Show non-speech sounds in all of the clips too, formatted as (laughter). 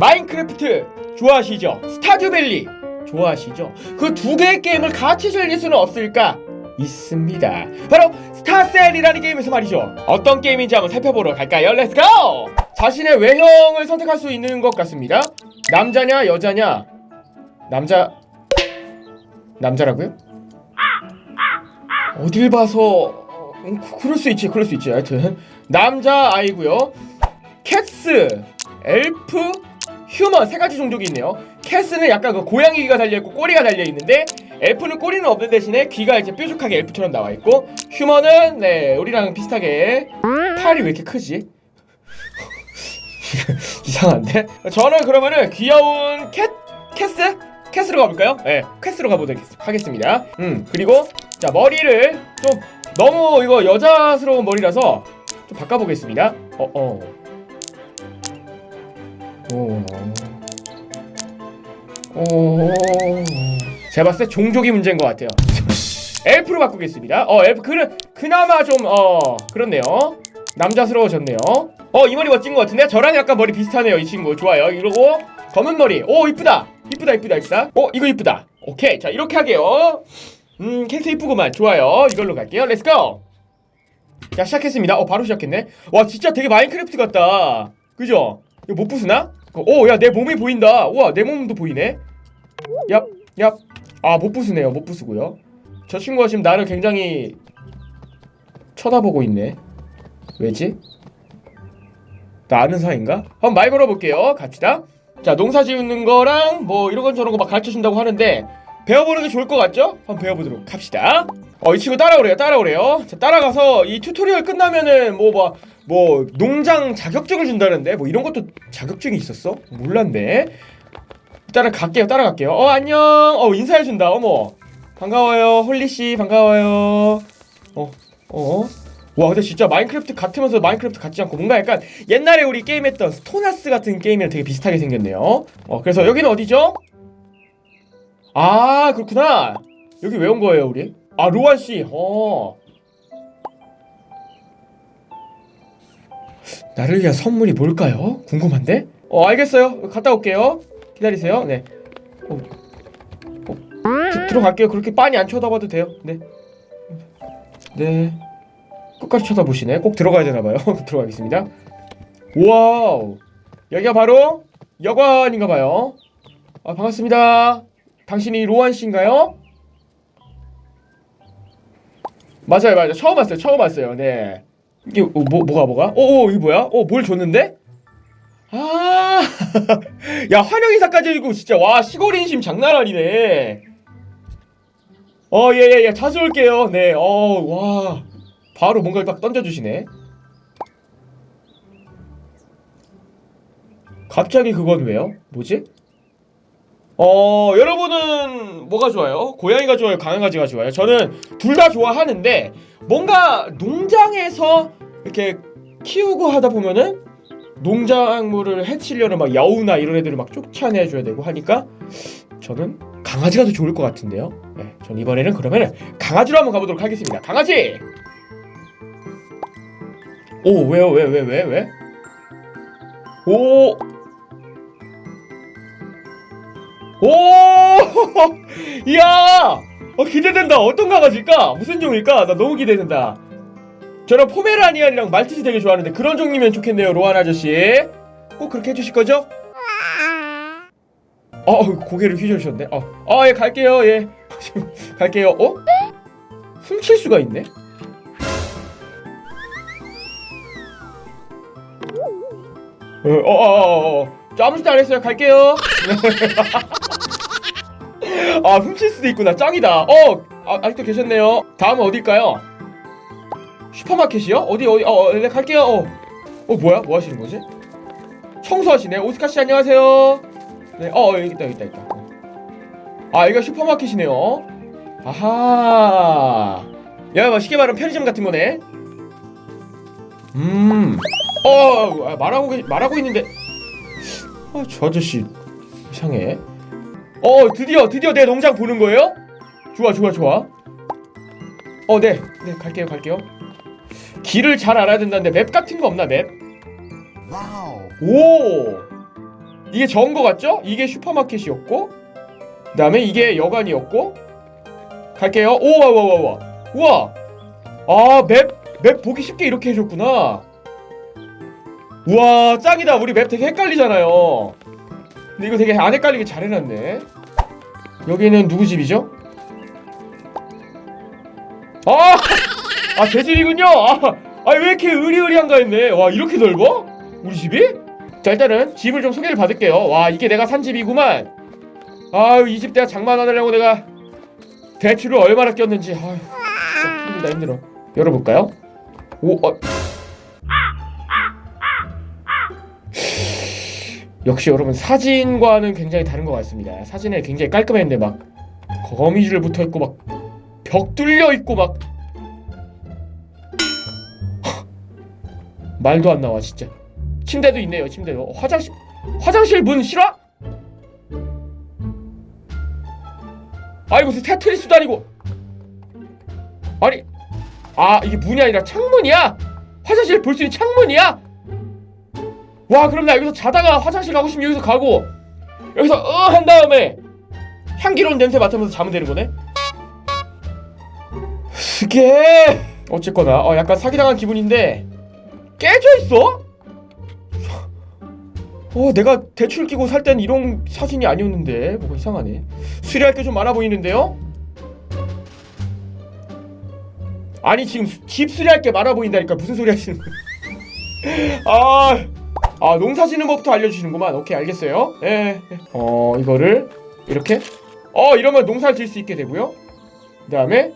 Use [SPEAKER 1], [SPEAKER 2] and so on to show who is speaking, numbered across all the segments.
[SPEAKER 1] 마인크래프트 좋아하시죠? 스타듀밸리 좋아하시죠? 그 두 개의 게임을 같이 즐길 수는 없을까? 있습니다. 바로 스타셀이라는 게임에서 말이죠. 어떤 게임인지 한번 살펴보러 갈까요? 렛츠고! 자신의 외형을 선택할 수 있는 것 같습니다. 남자냐 여자냐? 남자 남자라고요? 어딜 봐서 어, 음, 그- 그럴 수 있지 그럴 수 있지 하여튼 남자 아이고요 캣스 엘프 휴먼 세 가지 종족이 있네요 캣스는 약간 그 고양이 귀가 달려 있고 꼬리가 달려 있는데 엘프는 꼬리는 없는 대신에 귀가 이제 뾰족하게 엘프처럼 나와 있고 휴먼은 네 우리랑 비슷하게 팔이 왜 이렇게 크지? (laughs) 이상한데? 저는 그러면은 귀여운 캣 캐스 캐스로 가볼까요? 네, 캐스로 가보도록 하겠습니다. 음 그리고 자 머리를 좀 너무 이거 여자스러운 머리라서 좀 바꿔보겠습니다. 어 어. 오. 오. 제가 봤을 때 종족이 문제인 것 같아요. (laughs) 엘프로 바꾸겠습니다. 어 엘프 그 그나마 좀 어 그렇네요. 남자스러워졌네요. 어 이 머리 멋진 것 같은데 저랑 약간 머리 비슷하네요 이 친구 좋아요. 이러고 검은 머리 오 이쁘다 이쁘다 이쁘다 이쁘다. 어 이거 이쁘다. 오케이 자 이렇게 하게요. 음 캐릭터 이쁘구만 좋아요. 이걸로 갈게요. 렛츠고. 자 시작했습니다. 어 바로 시작했네. 와 진짜 되게 마인크래프트 같다. 그죠? 이거 못 부수나? 오 야 내 몸이 보인다. 우와 내 몸도 보이네. 얍 얍. 아 못 부수네요. 못 부수고요. 저 친구가 지금 나를 굉장히 쳐다보고 있네. 왜지? 나 아는 사이인가? 한번 말 걸어볼게요. 갑시다. 자, 농사 지우는 거랑 뭐 이런 건 저런 거 막 가르쳐 준다고 하는데 배워보는 게 좋을 것 같죠? 한번 배워보도록 합시다. 어, 이 친구 따라오래요. 따라오래요. 자, 따라가서 이 튜토리얼 끝나면은 뭐뭐 뭐 농장 자격증을 준다는데 뭐 이런 것도 자격증이 있었어? 몰랐네. 일단은 갈게요. 따라갈게요. 어, 안녕. 어, 인사해 준다. 어머. 반가워요. 홀리 씨 반가워요. 어. 어. 와 근데 진짜 마인크래프트 같으면서 마인크래프트 같지 않고 뭔가 약간 옛날에 우리 게임했던 스토나스 같은 게임이랑 되게 비슷하게 생겼네요 어 그래서 여기는 어디죠? 아 그렇구나 여기 왜 온 거예요 우리? 아 로안씨 어 나를 위한 선물이 뭘까요? 궁금한데? 어 알겠어요 갔다 올게요 기다리세요 네 어, 어, 드- 들어갈게요 그렇게 빤히 안 쳐다봐도 돼요 네 네. 끝까지 쳐다보시네. 꼭 들어가야 되나 봐요. (laughs) 들어가겠습니다. 와우. 여기가 바로 여관인가 봐요. 아, 반갑습니다. 당신이 로한 씨인가요? 맞아요, 맞아요. 처음 왔어요. 처음 왔어요. 네. 이게 어, 뭐 뭐가 뭐가? 오, 오, 이게 뭐야? 어, 뭘 줬는데? 아, (laughs) 야 환영 인사까지 해주고 진짜 와 시골 인심 장난 아니네. 어, 예, 예, 예, 자주 올게요. 네, 어, 와. 바로 뭔가를 딱 던져주시네. 갑자기 그건 왜요? 뭐지? 어, 여러분은 뭐가 좋아요? 고양이가 좋아요? 강아지가 좋아요? 저는 둘 다 좋아하는데 뭔가 농장에서 이렇게 키우고 하다 보면은 농작물을 해치려는 막 여우나 이런 애들을 막 쫓아내줘야 되고 하니까 저는 강아지가 더 좋을 것 같은데요. 네, 전 이번에는 그러면은 강아지로 한번 가보도록 하겠습니다. 강아지. 오 왜요 왜왜왜 왜? 오. 오! (laughs) 이야! 어, 기대된다. 어떤 강아지일까? 무슨 종일까? 나 너무 기대된다. 저는 포메라니안이랑 말티즈 되게 좋아하는데 그런 종이면 좋겠네요, 로한 아저씨. 꼭 그렇게 해주실 거죠? 어, 고개를 휘저으셨네. 어, 아, 예, 갈게요. 예, (laughs) 갈게요. 어? 훔칠 수가 있네. 어, 어, 어, 어, 어. 저 아무 짓도 안 했어요. 갈게요. (laughs) 아, 훔칠 수도 있구나. 짱이다. 어, 아, 아직도 계셨네요. 다음은 어딜까요? 슈퍼마켓이요? 어디 어디? 어, 어, 네, 갈게요. 어, 어, 뭐야? 뭐 하시는 거지? 청소하시네. 오스카 씨 안녕하세요. 네, 어, 여기 있다, 여기 있다, 있다. 아, 여기가 슈퍼마켓이네요. 아하. 야, 뭐 쉽게 말하면 편의점 같은 거네. 음. 어, 아, 말하고 계, 말하고 있는데. 아, 저 아저씨 이상해. 어, 드디어 드디어 내 농장 보는 거예요? 좋아, 좋아, 좋아. 어, 네, 네, 갈게요, 갈게요. 길을 잘 알아야 된다는데 맵 같은 거 없나 맵? 오. 이게 적은 거 같죠? 이게 슈퍼마켓이었고 그 다음에 이게 여관이었고 갈게요. 오와와와와 우와 아맵 맵 보기 쉽게 이렇게 해줬구나. 우와 짱이다. 우리 맵 되게 헷갈리잖아요. 근데 이거 되게 안 헷갈리게 잘 해놨네. 여기는 누구 집이죠? 아, 아, 제 집이군요. 아, 아, 왜 이렇게 으리으리한가 했네. 와, 이렇게 넓어? 우리 집이? 자, 일단은 집을 좀 소개를 받을게요. 와, 이게 내가 산 집이구만. 아유, 이 집 내가 장만하려고 내가 대출을 얼마나 꼈는지. 아유, 진짜 힘들다, 힘들어. 열어볼까요? 오, 어. 역시 여러분 사진과는 굉장히 다른 것 같습니다. 사진에 굉장히 깔끔했는데 막 거미줄 붙어 있고 막 벽 뚫려 있고 막 (laughs) 말도 안 나와 진짜. 침대도 있네요. 침대도 어, 화장실 화장실 문 실화? 아니 무슨 테트리스도 아니고 아니 아 이게 문이 아니라 창문이야? 화장실 볼 수 있는 창문이야? 와 그럼 나 여기서 자다가 화장실 가고 싶으면 여기서 가고 여기서 어 한 다음에 향기로운 냄새 맡으면서 자면 되는 거네? 그게 어쨌거나 어 약간 사기당한 기분인데 깨져 있어? 어 내가 대출 끼고 살 땐 이런 사진이 아니었는데 뭐가 이상하네 수리할 게 좀 많아 보이는데요? 아니 지금 수- 집 수리할 게 많아 보인다니까 무슨 소리 하시는 거예요 (laughs) 아, 아 농사 짓는 법부터 알려주시는구만 오케이 알겠어요 예, 예. 어 이거를 이렇게 어 이러면 농사를 지을 수 있게 되고요 그 다음에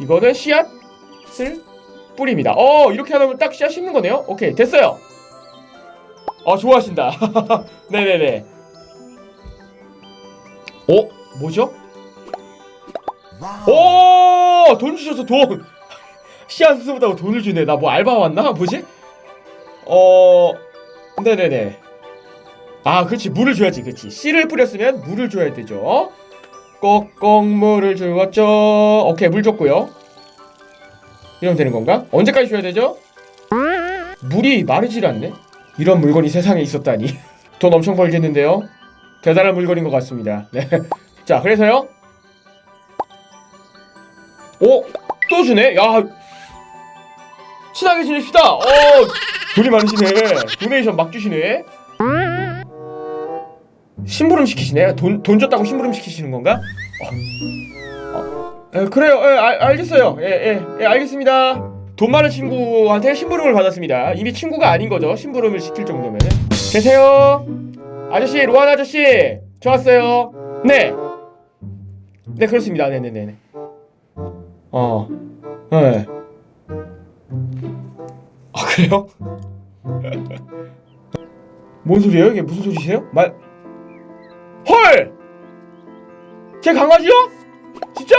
[SPEAKER 1] 이거는 씨앗을 뿌립니다. 어 이렇게 하면 딱 씨앗 심는 거네요. 오케이 됐어요. 어 좋아하신다. (laughs) 네네네. 어 뭐죠? 오 돈 주셔서 돈. (laughs) 씨앗 수습하다고 돈을 주네. 나 뭐 알바 왔나? 뭐지? 어 네네네. 아 그렇지 물을 줘야지 그렇지 씨를 뿌렸으면 물을 줘야 되죠. 꼭꼭 물을 주었죠. 오케이 물 줬고요. 이러면 되는 건가? 언제까지 줘야 되죠? 물이 마르질 않네. 이런 물건이 세상에 있었다니. (laughs) 돈 엄청 벌겠는데요. 대단한 물건인 것 같습니다. 네. (laughs) 자 그래서요. 오, 또 주네. 야, 친하게 지냅시다. 어, 돈이 많으시네. 도네이션 막 주시네. 심부름 시키시네. 돈, 돈 줬다고 심부름 시키시는 건가? 어. 어. 에, 그래요. 예, 알, 알겠어요. 예, 예, 예, 알겠습니다. 돈 많은 친구한테 심부름을 받았습니다. 이미 친구가 아닌 거죠. 심부름을 시킬 정도면. 계세요? 아저씨, 로한 아저씨. 저 왔어요. 네. 네, 그렇습니다. 네네네. 어. 네. 아, 그래요? 뭔 소리예요? 이게 무슨 소리세요? 말, 헐! 제 강아지요? 진짜?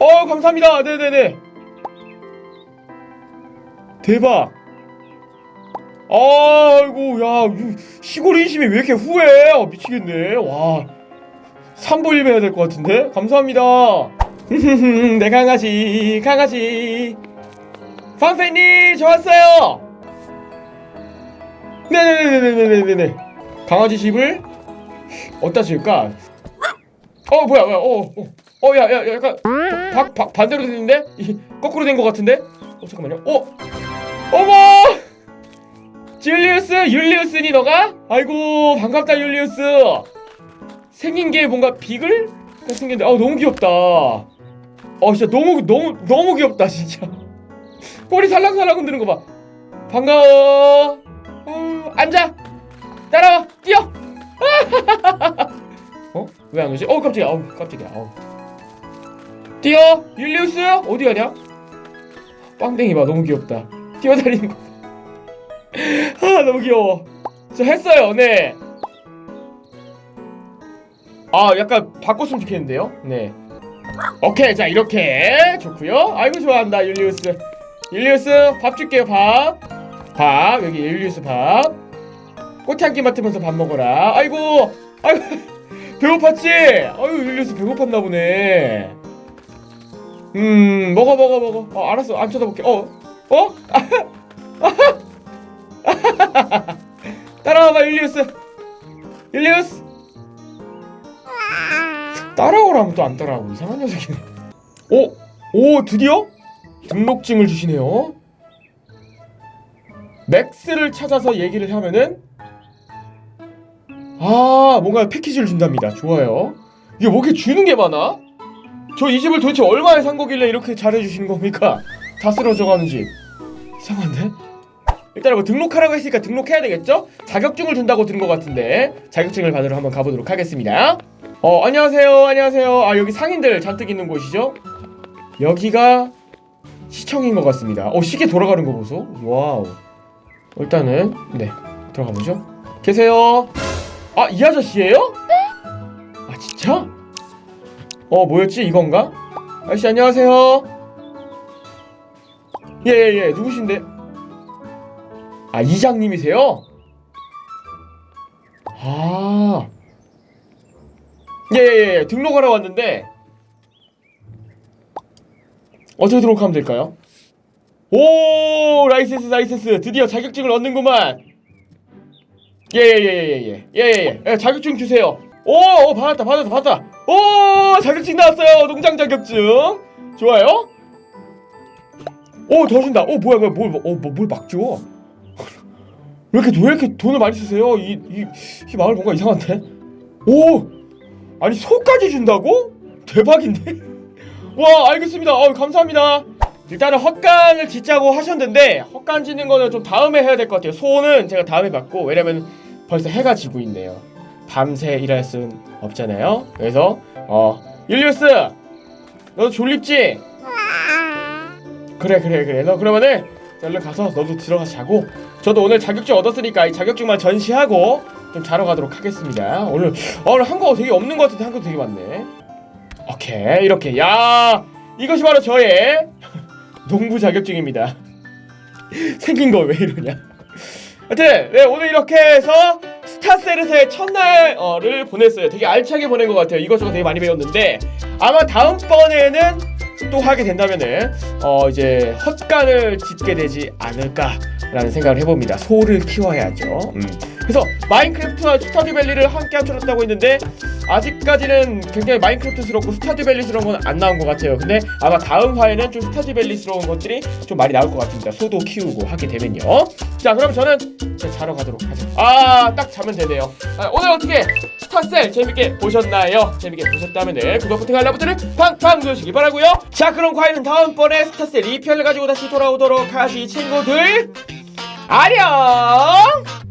[SPEAKER 1] 어 감사합니다 네네네 대박 아이고 야 유- 시골 인심이 왜 이렇게 후해 아, 미치겠네 와 삼보일배 해야 될 것 같은데 감사합니다 (laughs) 내 강아지 강아지 저 왔어요. 네네네네네네네 강아지 집을 어디다 지을까? 어 뭐야 뭐야 어어야야 야, 약간 박, 박 반대로 됐는데? 이, 거꾸로 된 것 같은데? 어 잠깐만요. 어 어머! 줄리우스 율리우스니 너가? 아이고 반갑다 율리우스. 생긴 게 뭔가 비글 생겼는데 아 너무 귀엽다. 어 진짜 너무 너무 너무 귀엽다 진짜 꼬리 살랑살랑 흔드는 거 봐. 반가워. 어, 앉아. 따라와. 뛰어. (laughs) 어? 왜 안 오지? 어 깜짝이야. 어우 깜짝이야. 어우. 뛰어. 율리우스? 어디 가냐? 빵댕이 봐. 너무 귀엽다. 뛰어다니는 거. (laughs) 아 너무 귀여워. 저 했어요 네 아 약간 바꿨으면 좋겠는데요? 네. 오케이. 자 이렇게. 좋고요. 아이고 좋아한다 율리우스 율리우스 밥 줄게요 밥 밥 여기 율리우스 밥. 꽃향기 맡으면서 밥 먹어라. 아이고 아이고 (laughs) 배고팠지? 아유 율리우스 배고팠나 보네. 음 먹어 먹어 먹어. 어 알았어. 안 쳐다볼게. 어? 어? (laughs) 따라와봐 율리우스. 율리우스. 따라오라면 또 안 따라오고 이상한 녀석이네. 오! 오 드디어 등록증을 주시네요 맥스를 찾아서 얘기를 하면은 아 뭔가 패키지를 준답니다 좋아요 이게 뭐 이렇게 주는 게 많아? 저 이 집을 도대체 얼마에 산 거길래 이렇게 잘해주시는 겁니까? 다 쓰러져 가는 집 이상한데? 일단 뭐 등록하라고 했으니까 등록해야 되겠죠? 자격증을 준다고 들은 것 같은데 자격증을 받으러 한번 가보도록 하겠습니다 어 안녕하세요 안녕하세요 아 여기 상인들 잔뜩 있는 곳이죠? 여기가 시청인 것 같습니다 어 시계 돌아가는 거 보소 와우 일단은 네 들어가 보죠 계세요 아 이 아저씨예요? 아 진짜? 어 뭐였지 이건가? 아저씨 안녕하세요 예예예 누구신데? 아 이장님이세요? 아 예예예 등록하러 왔는데 어떻게 등록하면 될까요? 오 라이센스 라이센스. 드디어 자격증을 얻는구만. 예예예예예. 예 예 예. 예, 자격증 주세요. 오, 오 받았다 받았다 받았다. 오 자격증 나왔어요. 농장 자격증. 좋아요. 오더 준다. 오 뭐야 뭐야 뭘어뭘 줘? 왜 이렇게 왜 이렇게 돈을 많이 쓰세요? 이 이 이 마을 뭔가 이상한데? 오 아니 소까지 준다고? 대박인데 와 알겠습니다. 어 감사합니다. 일단은 헛간을 짓자고 하셨는데 헛간 짓는 거는 좀 다음에 해야 될 것 같아요. 소는 제가 다음에 받고 왜냐면 벌써 해가 지고 있네요. 밤새 일할 순 없잖아요. 그래서 어 율리우스 너도 졸립지? 그래 그래 그래. 너 그러면은 얼른 가서 너도 들어가서 자고. 저도 오늘 자격증 얻었으니까 이 자격증만 전시하고 좀 자러 가도록 하겠습니다. 오늘 어, 오늘 한 거 되게 없는 것 같은데 한 거 되게 많네 오케이 이렇게. 야 이것이 바로 저의 (laughs) 농부 자격증입니다. (laughs) 생긴 거 왜 이러냐. 하여튼 네, 오늘 이렇게 해서 스타셀에서의 첫날을 보냈어요. 되게 알차게 보낸 것 같아요. 이것저것 되게 많이 배웠는데 아마 다음번에는 또 하게 된다면은 어 이제 헛간을 짓게 되지 않을까라는 생각을 해봅니다 소를 키워야죠 음. 그래서 마인크래프트와 스타듀밸리를 함께 합쳐졌다고 했는데 아직까지는 굉장히 마인크래프트스럽고 스타듀밸리스러운 건 안 나온 것 같아요. 근데 아마 다음 화에는 좀 스타듀밸리스러운 것들이 좀 많이 나올 것 같습니다. 소도 키우고 하게 되면요. 자, 그럼 저는 이제 자러 가도록 하죠. 아, 딱 자면 되네요. 아, 오늘 어떻게 스타셀 재밌게 보셨나요? 재밌게 보셨다면 구독 버튼 알람 버튼을 팡팡 누르시기 바라고요. 자, 그럼 과연 다음번에 스타셀 2편을 가지고 다시 돌아오도록 하시 친구들. 안녕.